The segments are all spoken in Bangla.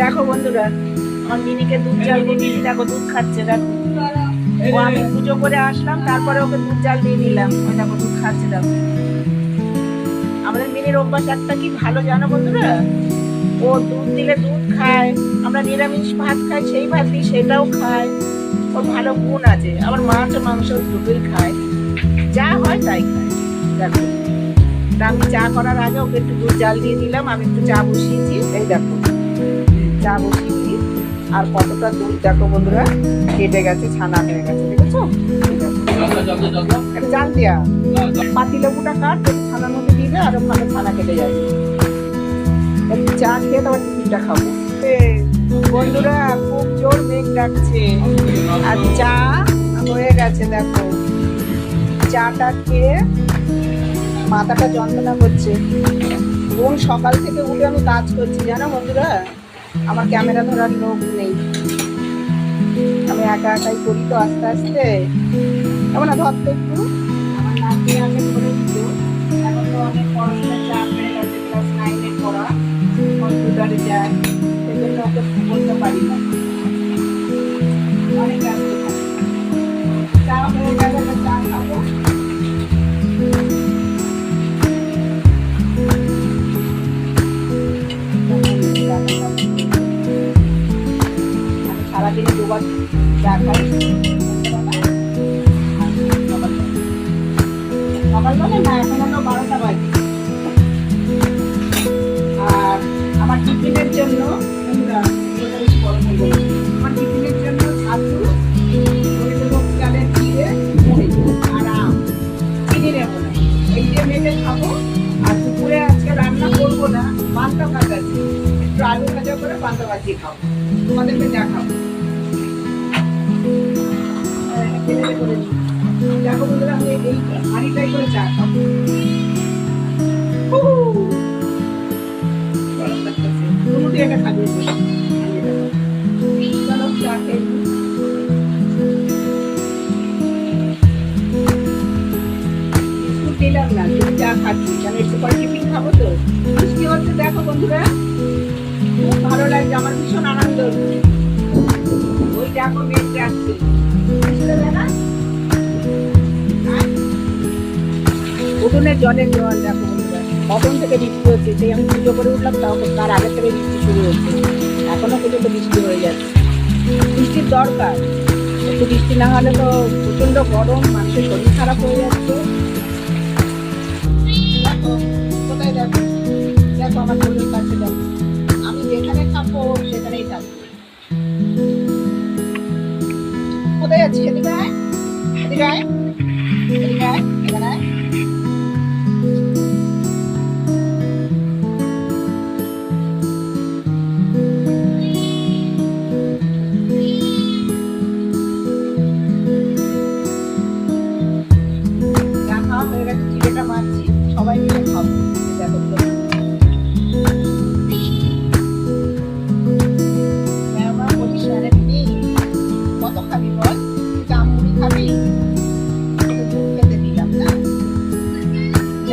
দেখো বন্ধুরা, আমার মিনিকে দুধ জাল দিয়ে দিয়েছি দেখো দুধ খাচ্ছে, দেখো। ও, আমি পুজো করে আসলাম, তারপরে ওকে দুধ জাল দিয়ে নিলাম। ওই দেখো দুধ খাচ্ছে, দেখো। আমাদের মিনির অভ্যাস একটা কি ভালো জানো বন্ধুরা? ও দুধ দিলে দুধ খায়, আমরা নিরামিষ ভাত খাই, সেই ভাত দিই, সেটাও খায়। ওর ভালো গুণ আছে। আবার মাছ ও মাংস দুটোই খায়। যা হয় তাই খায়। দেখো। আমি চা করার আগে ওকে একটু দুধ জাল দিয়ে দিলাম আমি একটু চা বসিয়েছি, এই দেখো। চা বসিয়েছি। আর কতটা দুধ দেখো বন্ধুরা, কেটে গেছে, ছানা হয়ে গেছে দেখেছ জাল দিয়া। পাতি লেবুটা কাট ছানার মধ্যে দিয়ে আরও ভালো ছানা কেটে যাবে চা খেয়ে তারপর টিফিনটা খাব। বন্ধুরা, খুব জোর মেঘ ডাকছে। আর চা হয়ে গেছে, দেখো। চাটা খেয়ে মাথাটা যন্ত্রণা করছে। কোন সকাল থেকে উঠে আমি কাজ করছি, জানো বন্ধুরা? আমার ক্যামেরা ধরার লোক নেই। আমি একা একাই করি তো আস্তে আস্তে। কেমন ধরতে একটু? তো অনেক ক্লাস নাইনে পড়া। কম্পিউটারে যায়। সেই জন্য ওকে বলতে পারি না। সকালবেলা না, এখন হলো বারোটা বাজে। আর আমার টিফিনের জন্য। আমার টিফিনের জন্য ছাতু চালের চিড়ে মুড়ি আর দিয়ে খাব। আর দুপুরে আজকে রান্না করব না, পান্তা ভাত আছে আলু ভাজা করে পান্তা ভাজি খাব। তোমাদেরকে দেখাবো। এটা কারণ একটু পরে টিফিন খাব তো? বৃষ্টি হচ্ছে দেখো বন্ধুরা ভালো লাগছে, আমার ভীষণ আনন্দ। ওই দেখো হবে না উঠোনের জলের জল দেখো। কখন থেকে বৃষ্টি হচ্ছে, সেই আমি পুজো করে উঠলাম তখন তার আগে থেকে বৃষ্টি শুরু হচ্ছে। এখনও পর্যন্ত বৃষ্টি হয়ে যাচ্ছে। বৃষ্টির দরকার। একটু বৃষ্টি না হলে তো প্রচণ্ড গরম, মানুষের শরীর খারাপ হয়ে যাচ্ছে। কোথায় দেখো?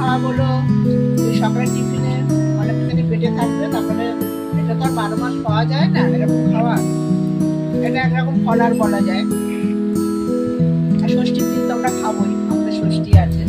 খাওয়া হলো সকালে টিফিনে অনেকখানি পেটে থাকবে, তারপরে এটা তো আর বারো মাস পাওয়া যায় না, এরকম খাওয়া। এটা একরকম ফলার বলা যায়। আর ষষ্ঠীর দিন তো আমরা খাবোই, আমাদের ষষ্ঠী আছে।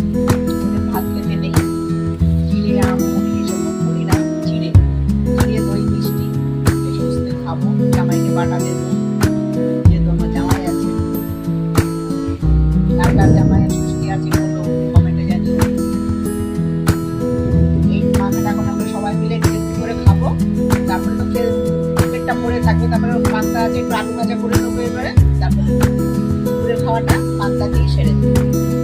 থাকবে, তারপরে পান্তা আছে একটু আলু ভাজা করে নেব এবারে, তারপরে দুপুরের খাওয়াটা পান্তা দিয়ে সেরে দেবো।